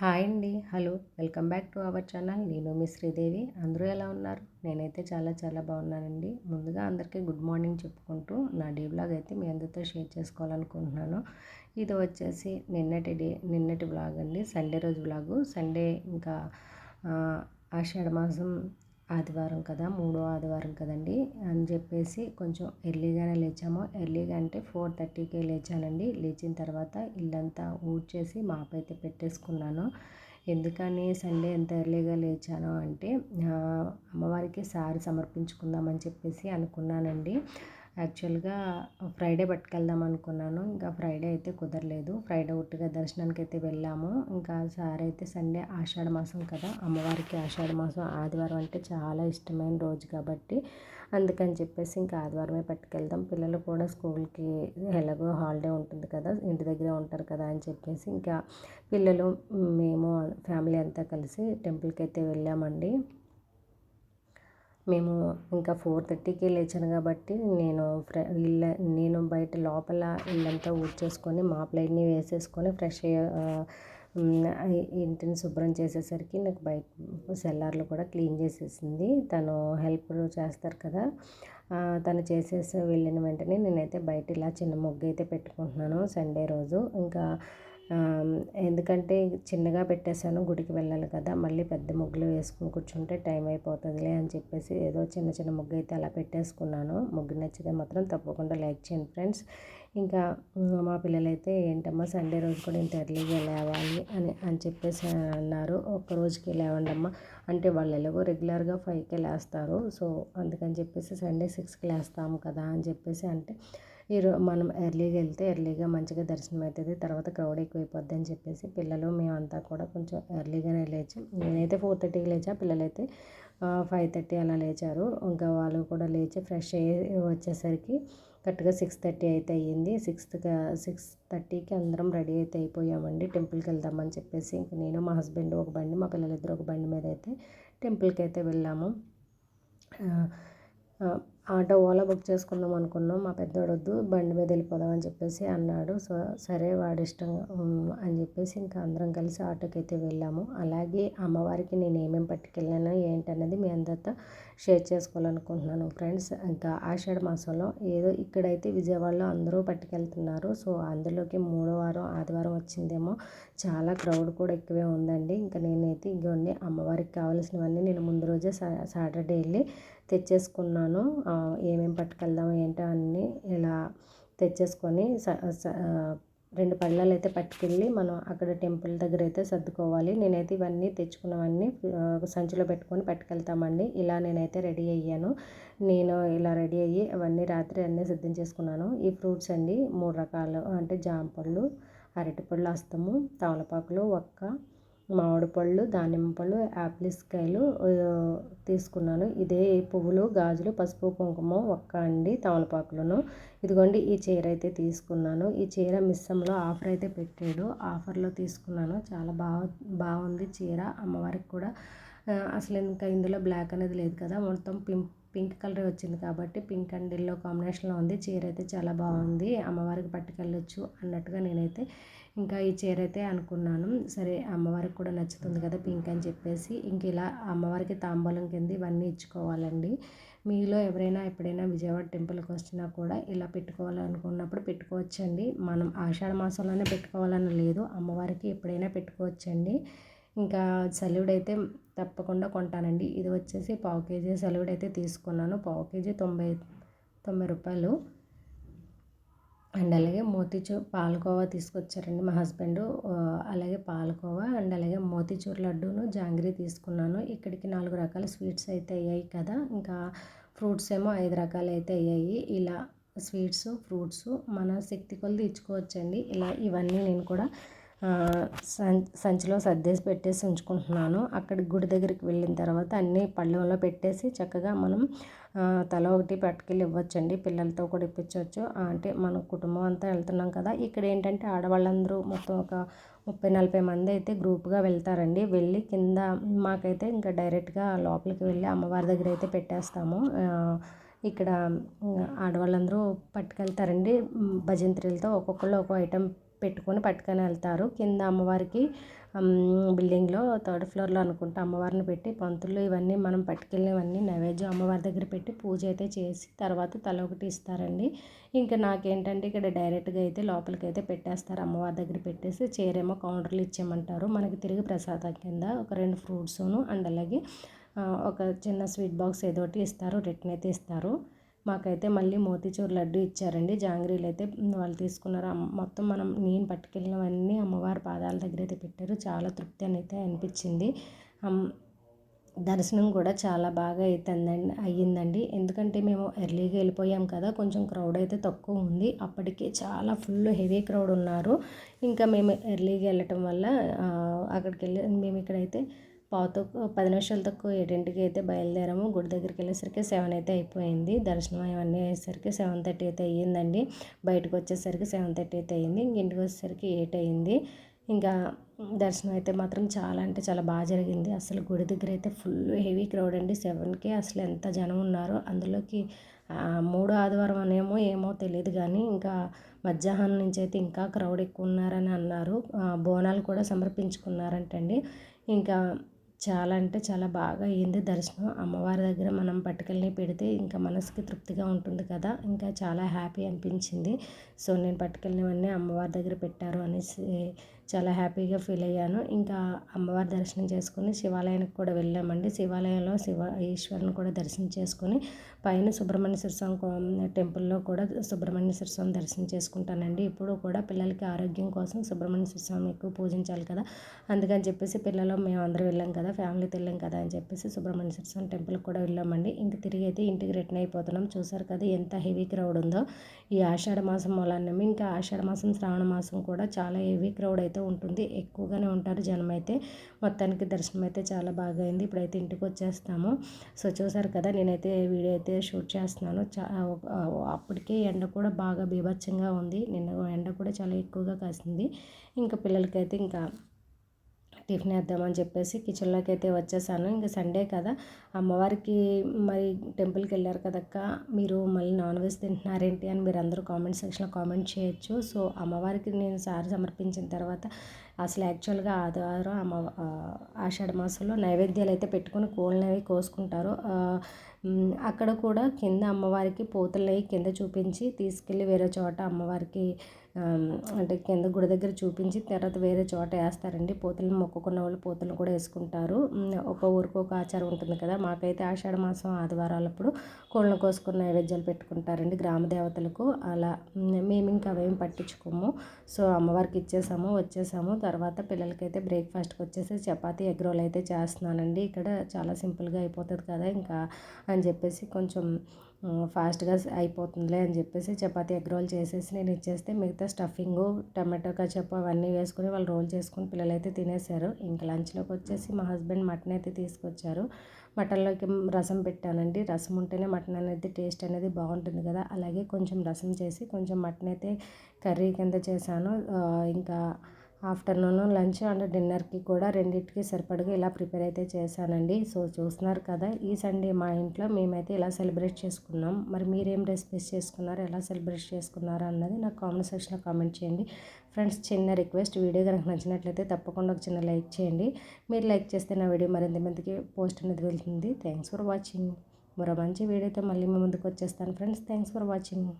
Hi అండి. Hello welcome back to our channel. నేను మీ శ్రీదేవి. అందరూ ఎలా ఉన్నారు? నేనైతే చాలా చాలా బాగున్నానండి. ముందుగా అందరికీ గుడ్ మార్నింగ్ చెప్పుకుంటూ నా డే బ్లాగ్ అయితే మీ అందరితో షేర్ చేసుకోవాలనుకుంటున్నాను. ఇది వచ్చేసి నిన్నటి డే నిన్నటి బ్లాగ్ అండి. సండే రోజు బ్లాగు. సండే ఇంకా ఆషాఢ మాసం ఆదివారం కదా మూడో ఆదివారం కదండి అని చెప్పేసి కొంచెం ఎర్లీగానే లేచాము. ఎర్లీగా అంటే ఫోర్ థర్టీకే లేచానండి. లేచిన తర్వాత ఇల్లంతా ఊడ్చేసి మాప్ అయితే పెట్టేసుకున్నాను. ఎందుకని సండే ఎంత ఎర్లీగా లేచాను అంటే అమ్మవారికి సారి సమర్పించుకుందామని చెప్పేసి అనుకున్నానండి. యాక్చువల్గా ఫ్రైడే పట్టుకెళ్దాం అనుకున్నాను. ఇంకా ఫ్రైడే అయితే కుదరలేదు. ఫ్రైడే ఉట్టుగా దర్శనానికి అయితే వెళ్ళాము. ఇంకా సార్ అయితే సండే ఆషాఢ మాసం కదా అమ్మవారికి ఆషాఢ మాసం ఆదివారం అంటే చాలా ఇష్టమైన రోజు కాబట్టి అందుకని చెప్పేసి ఇంకా ఆదివారమే పట్టుకెళ్దాం. పిల్లలు కూడా స్కూల్కి ఎలాగో హాలిడే ఉంటుంది కదా ఇంటి దగ్గరే ఉంటారు కదా అని చెప్పేసి ఇంకా పిల్లలు మేము ఫ్యామిలీ అంతా కలిసి టెంపుల్కి అయితే వెళ్ళామండి. మేము ఇంకా ఫోర్ థర్టీకి లేచాను కాబట్టి నేను ఫ్రె ఇల్ల నేను బయట లోపల ఇల్లంతా ఊడ్చేసుకొని మా ప్లేట్ని వేసేసుకొని ఫ్రెష్ ఇంటిని శుభ్రం చేసేసరికి నాకు బయట సెల్లార్లు కూడా క్లీన్ చేసేసింది. తను హెల్ప్ చేస్తారు కదా తను చేసేసి వెళ్ళిన వెంటనే నేనైతే బయట ఇలా చిన్న ముగ్గు అయితే పెట్టుకుంటున్నాను సండే రోజు. ఇంకా ఎందుకంటే చిన్నగా పెట్టేశాను గుడికి వెళ్ళాలి కదా మళ్ళీ పెద్ద ముగ్గులు వేసుకుని కూర్చుంటే టైం అయిపోతుందిలే అని చెప్పేసి ఏదో చిన్న చిన్న ముగ్గు అయితే అలా పెట్టేసుకున్నాను. ముగ్గు నచ్చితే మాత్రం తప్పకుండా లైక్ చేయండి ఫ్రెండ్స్. ఇంకా మా పిల్లలైతే ఏంటమ్మా సండే రోజు కూడా ఇంత ఎర్లీగా లేవాలి అని అని చెప్పేసి అన్నారు. ఒక్క రోజుకి లేవండమ్మా. అంటే వాళ్ళు ఎలాగో రెగ్యులర్గా ఫైవ్కే లేస్తారు. సో అందుకని చెప్పేసి సండే సిక్స్కి లేస్తాము కదా అని చెప్పేసి అంటే ఈరో మనం ఎర్లీగా వెళ్తే ఎర్లీగా మంచిగా దర్శనం అవుతుంది తర్వాత క్రౌడ్ ఎక్కువైపోద్ది అని చెప్పేసి పిల్లలు మేమంతా కూడా కొంచెం ఎర్లీగానే లేచాం. నేనైతే ఫోర్ థర్టీకి లేచా పిల్లలైతే ఫైవ్ థర్టీ అలా లేచారు. ఇంకా వాళ్ళు కూడా లేచి ఫ్రెష్ అయ్యి వచ్చేసరికి కరెక్ట్గా సిక్స్ థర్టీ అయితే అయ్యింది. సిక్స్త్ సిక్స్ థర్టీకి అందరం రెడీ అయితే అయిపోయామండి. టెంపుల్కి వెళ్దామని చెప్పేసి ఇంక నేను మా హస్బెండ్ ఒక బండి మా పిల్లలిద్దరు ఒక బండి మీద అయితే టెంపుల్కి అయితే వెళ్ళాము. ఆటో ఓలా బుక్ చేసుకుందాం అనుకున్నాం. మా పెద్దోడు వద్దు బండి మీద వెళ్ళిపోదాం అని చెప్పేసి అన్నాడు. సో సరే వాడి ఇష్టం అని చెప్పేసి ఇంకా అందరం కలిసి ఆటోకి అయితే వెళ్ళాము. అలాగే అమ్మవారికి నేను ఏమేమి పట్టుకెళ్ళాను ఏంటన్నది మీ అందరితో షేర్ చేసుకోవాలనుకుంటున్నాను ఫ్రెండ్స్. ఇంకా ఆషాఢ మాసంలో ఏదో ఇక్కడైతే విజయవాడలో అందరూ పట్టుకెళ్తున్నారు. సో అందులోకి మూడో వారం ఆదివారం వచ్చిందేమో చాలా క్రౌడ్ కూడా ఎక్కువే ఉందండి. ఇంకా నేనైతే ఇంకోండి అమ్మవారికి కావాల్సినవన్నీ నేను ముందు రోజే సాటర్డే వెళ్ళి తెచ్చేసుకున్నాను. ఏమేమి పట్టుకెళ్దాం ఏంటో అన్నీ ఇలా తెచ్చేసుకొని రెండు పళ్ళాలు అయితే పట్టుకెళ్ళి మనం అక్కడ టెంపుల్ దగ్గర అయితే సర్దుకోవాలి. నేనైతే ఇవన్నీ తెచ్చుకున్నవన్నీ సంచిలో పెట్టుకొని పట్టుకెళ్తామండి. ఇలా నేనైతే రెడీ అయ్యాను. నేను ఇలా రెడీ అయ్యి అవన్నీ రాత్రి అన్నీ సిద్ధం చేసుకున్నాను. ఈ ఫ్రూట్స్ అండి మూడు రకాలు. అంటే జామ పళ్ళు అరటిపళ్ళు అస్తము తమలపాకులు ఒక్క మామిడి పళ్ళు దానిమ్మ పళ్ళు యాపిల్స్ కాయలు తీసుకున్నాను. ఇదే పువ్వులు గాజులు పసుపు కుంకుమ ఒక్క అండి తమలపాకులను. ఇదిగోండి ఈ చీర అయితే తీసుకున్నాను. ఈ చీర మిస్సంలో ఆఫర్ అయితే పెట్టాడు. ఆఫర్లో తీసుకున్నాను. చాలా బాగా బాగుంది చీర. అమ్మవారికి కూడా అసలు ఇంకా ఇందులో బ్లాక్ అనేది లేదు కదా. మొత్తం పింక్ పింక్ కలర్ వచ్చింది కాబట్టి పింక్ అండ్ ఎల్లో కాంబినేషన్లో ఉంది. చీర అయితే చాలా బాగుంది. అమ్మవారికి పట్టుకెళ్ళొచ్చు అన్నట్టుగా నేనైతే ఇంకా ఈ చీర అయితే అనుకున్నాను. సరే అమ్మవారికి కూడా నచ్చుతుంది కదా పింక్ అని చెప్పేసి. ఇంక ఇలా అమ్మవారికి తాంబూలం కింద ఇవన్నీ ఇచ్చుకోవాలండి. మీలో ఎవరైనా ఎప్పుడైనా విజయవాడ టెంపుల్కి వచ్చినా కూడా ఇలా పెట్టుకోవాలనుకున్నప్పుడు పెట్టుకోవచ్చండి. మనం ఆషాఢ మాసంలోనే పెట్టుకోవాలని లేదు. అమ్మవారికి ఎప్పుడైనా పెట్టుకోవచ్చండి. ఇంకా సెలవుడు అయితే తప్పకుండా కొంటానండి. ఇది వచ్చేసి పావు కేజీ సెలవుడు అయితే తీసుకున్నాను. పావు కేజీ తొంభై తొంభై రూపాయలు. అండ్ అలాగే మోతీచూర్ పాలకోవా తీసుకొచ్చారండి మా హస్బెండ్. అలాగే పాలకోవా అండ్ అలాగే మోతీచూర్ లడ్డూను జాంగ్రీ తీసుకున్నాను. ఇక్కడికి నాలుగు రకాల స్వీట్స్ అయితే అయ్యాయి కదా. ఇంకా ఫ్రూట్స్ ఏమో ఐదు రకాలు అయితే అయ్యాయి. ఇలా స్వీట్స్ ఫ్రూట్స్ మన శక్తి కొలది ఇచ్చుకోవచ్చండి. ఇలా ఇవన్నీ నేను కూడా సంచిలో సర్దేసి పెట్టేసి ఉంచుకుంటున్నాను. అక్కడికి గుడి దగ్గరికి వెళ్ళిన తర్వాత అన్నీ పళ్ళెంలో పెట్టేసి చక్కగా మనం తల ఒకటి పట్టుకెళ్ళి ఇవ్వచ్చండి. పిల్లలతో కూడా ఇప్పించవచ్చు. అంటే మన కుటుంబం అంతా వెళ్తున్నాం కదా. ఇక్కడ ఏంటంటే ఆడవాళ్ళందరూ మొత్తం ఒక ముప్పై నలభై మంది అయితే గ్రూప్గా వెళ్తారండి. వెళ్ళి కింద మాకైతే ఇంకా డైరెక్ట్గా లోపలికి వెళ్ళి అమ్మవారి దగ్గర అయితే పెట్టేస్తాము. ఇక్కడ ఆడవాళ్ళందరూ పట్టుకెళ్తారండి. భజంత్రీలతో ఒక్కొక్కళ్ళు ఒక్కో ఐటెం పెట్టుకొని పట్టుకొని వెళ్తారు. కింద అమ్మవారికి బిల్డింగ్లో థర్డ్ ఫ్లోర్లో అనుకుంటా అమ్మవారిని పెట్టి పంతులు ఇవన్నీ మనం పట్టుకెళ్ళినవన్నీ నైవేద్యం అమ్మవారి దగ్గర పెట్టి పూజ అయితే చేసి తర్వాత తల ఒకటి ఇస్తారండి. ఇంకా నాకేంటంటే ఇక్కడ డైరెక్ట్గా అయితే లోపలికి అయితే పెట్టేస్తారు. అమ్మవారి దగ్గర పెట్టేసి చీరేమో కౌంటర్లు ఇచ్చేయమంటారు. మనకి తిరిగి ప్రసాదం కింద ఒక రెండు ఫ్రూట్స్ను అండ్ అలాగే ఒక చిన్న స్వీట్ బాక్స్ ఏదో ఒకటి ఇస్తారు. రిటర్న్ అయితే ఇస్తారు. మాకైతే మళ్ళీ మోతీచూర్ లడ్డు ఇచ్చారండి. జాంగ్రీలు అయితే వాళ్ళు తీసుకున్నారు. మొత్తం మనం నేను పట్టుకెళ్ళినవన్నీ అమ్మవారి పాదాల దగ్గర అయితే పెట్టారు. చాలా తృప్తి అని అయితే అనిపించింది దర్శనం కూడా చాలా బాగా అవుతుందండి అయ్యిందండి. ఎందుకంటే మేము ఎర్లీగా వెళ్ళిపోయాం కదా కొంచెం క్రౌడ్ అయితే తక్కువ ఉంది. అప్పటికే చాలా ఫుల్ హెవీ క్రౌడ్ ఉన్నారు. ఇంకా మేము ఎర్లీగా వెళ్ళటం వల్ల అక్కడికి వెళ్ళి మేము ఇక్కడైతే పావుతో పది నిమిషాలు తక్కువ ఏడింటికి అయితే బయలుదేరాము. గుడి దగ్గరికి వెళ్ళేసరికి సెవెన్ అయితే అయిపోయింది. దర్శనం అవన్నీ అయ్యేసరికి సెవెన్ థర్టీ అయితే అయ్యిందండి. బయటకు వచ్చేసరికి సెవెన్ థర్టీ అయితే అయ్యింది. ఇంక ఇంటికి వచ్చేసరికి ఎయిట్ అయ్యింది. ఇంకా దర్శనం అయితే మాత్రం చాలా అంటే చాలా బాగా జరిగింది. అసలు గుడి దగ్గర అయితే ఫుల్ హెవీ క్రౌడ్ అండి. సెవెన్కి అసలు ఎంత జనం ఉన్నారో అందులోకి మూడో ఆదివారం అనేమో ఏమో తెలియదు కానీ ఇంకా మధ్యాహ్నం నుంచి అయితే ఇంకా క్రౌడ్ ఎక్కువ ఉన్నారని అన్నారు. బోనాలు కూడా సమర్పించుకున్నారంటండి. ఇంకా చాలా అంటే చాలా బాగా అయింది దర్శనం. అమ్మవారి దగ్గర మనం పట్టుకెళ్ళి పెడితే ఇంకా మనసుకి తృప్తిగా ఉంటుంది కదా. ఇంకా చాలా హ్యాపీ అనిపించింది. సో నేను పట్టుకెళ్ళినవన్నీ అమ్మవారి దగ్గర పెట్టారు అనేసి చాలా హ్యాపీగా ఫీల్ అయ్యాను. ఇంకా అమ్మవారి దర్శనం చేసుకుని శివాలయానికి కూడా వెళ్ళామండి. శివాలయంలో శివ ఈశ్వరుని కూడా దర్శనం చేసుకొని పైన సుబ్రహ్మణ్య స్వామి టెంపుల్లో కూడా సుబ్రహ్మణ్య స్వామి దర్శనం చేసుకుంటానండి. ఇప్పుడు కూడా పిల్లలకి ఆరోగ్యం కోసం సుబ్రహ్మణ్య స్వామి ఎక్కువ పూజించాలి కదా. అందుకని చెప్పేసి పిల్లలు మేము అందరూ వెళ్ళాం కదా ఫ్యామిలీతో వెళ్ళాం కదా అని చెప్పేసి సుబ్రహ్మణ్య స్వామి టెంపుల్కి కూడా వెళ్ళామండి. ఇంక తిరిగి అయితే ఇంటికి రిటర్న్ అయిపోతున్నాం. చూసారు కదా ఎంత హెవీ క్రౌడ్ ఉందో. ఈ ఆషాఢ మాసం మూలాన్నమి. ఇంకా ఆషాఢ మాసం శ్రావణ మాసం కూడా చాలా హెవీ క్రౌడ్ అయితే ఉంటుంది. ఎక్కువగానే ఉంటారు జనం అయితే. మొత్తానికి దర్శనం అయితే చాలా బాగా అయింది. ఇప్పుడైతే ఇంటికి వచ్చేస్తాము. సో చూసారు కదా నేనైతే వీడియో అయితే షూట్ చేస్తున్నాను. చా అప్పటికే ఎండ కూడా బాగా బీభత్సంగా ఉంది. నిన్న ఎండ కూడా చాలా ఎక్కువగా కాసింది. ఇంకా పిల్లలకైతే ఇంకా టిఫిన్ వేద్దామని చెప్పేసి కిచెన్లోకి అయితే వచ్చేసాను. ఇంకా సండే కదా. అమ్మవారికి మరి టెంపుల్కి వెళ్ళారు కదక్క? మీరు మళ్ళీ నాన్ వెజ్ తింటున్నారేంటి అని మీరు అందరూ కామెంట్ సెక్షన్లో కామెంట్ చేయొచ్చు. సో అమ్మవారికి నేను సారి సమర్పించిన తర్వాత అసలు యాక్చువల్గా ఆదివారం అమ్మ ఆషాఢ మాసంలో నైవేద్యాలు అయితే పెట్టుకుని కోళ్ళని కోసుకుంటారు. అక్కడ కూడా కింద అమ్మవారికి పోతలై కింద చూపించి తీసుకెళ్ళి వేరే చోట అమ్మవారికి అంటే కింద గుడి దగ్గర చూపించి తర్వాత వేరే చోట వేస్తారండి. పోతులను మొక్కుకున్న వాళ్ళు పోతులను కూడా వేసుకుంటారు. ఒక ఊరికి ఒక ఆచారం ఉంటుంది కదా. మాకైతే ఆషాఢ మాసం ఆదివారాలప్పుడు కోళ్ళను కోసుకున్న నైవేద్యాలు పెట్టుకుంటారండి గ్రామ దేవతలకు. అలా మేము ఇంకా అవేం పట్టించుకోము. సో అమ్మవారికి ఇచ్చేసాము వచ్చేసాము. తర్వాత పిల్లలకైతే బ్రేక్ఫాస్ట్కి వచ్చేసి చపాతీ ఎగ్ రోల్ అయితే చేస్తున్నానండి. ఇక్కడ చాలా సింపుల్గా అయిపోతుంది కదా ఇంకా అని చెప్పేసి కొంచెం ఫాస్ట్గా అయిపోతుందిలే అని చెప్పేసి చపాతీ ఎగ్ రోల్ చేసేసి నేను ఇచ్చేస్తే మిగతా స్టఫింగు టమాటో కచప్ అవన్నీ వేసుకొని వాళ్ళు రోల్ చేసుకుని పిల్లలు అయితే తినేశారు. ఇంకా లంచ్లోకి వచ్చేసి మా హస్బెండ్ మటన్ అయితే తీసుకొచ్చారు. మటన్లోకి రసం పెట్టానండి. రసం ఉంటేనే మటన్ అనేది టేస్ట్ అనేది బాగుంటుంది కదా. అలాగే కొంచెం రసం చేసి కొంచెం మటన్ అయితే కర్రీ కింద చేశాను. ఇంకా ఆఫ్టర్నూన్ లంచ్ అండ్ డిన్నర్కి కూడా రెండింటికి సరిపడగా ఇలా ప్రిపేర్ అయితే చేశానండి. సో చూస్తున్నారు కదా ఈ సండే మా ఇంట్లో మేమైతే ఇలా సెలబ్రేట్ చేసుకున్నాం. మరి మీరేం రెసిపీస్ చేసుకున్నారు ఎలా సెలబ్రేట్ చేసుకున్నారు అన్నది నాకు కామెంట్ సెక్షన్లో కామెంట్ చేయండి. ఫ్రెండ్స్ చిన్న రిక్వెస్ట్ వీడియో కనుక నచ్చినట్లయితే తప్పకుండా ఒక చిన్న లైక్ చేయండి. మీరు లైక్ చేస్తే నా వీడియో మరింత మందికి పోస్ట్ అనేది వెళ్తుంది. Thanks for watching. మరో మంచి వీడియోతో మళ్ళీ మీ ముందుకు వచ్చేస్తాను ఫ్రెండ్స్. Thanks for watching.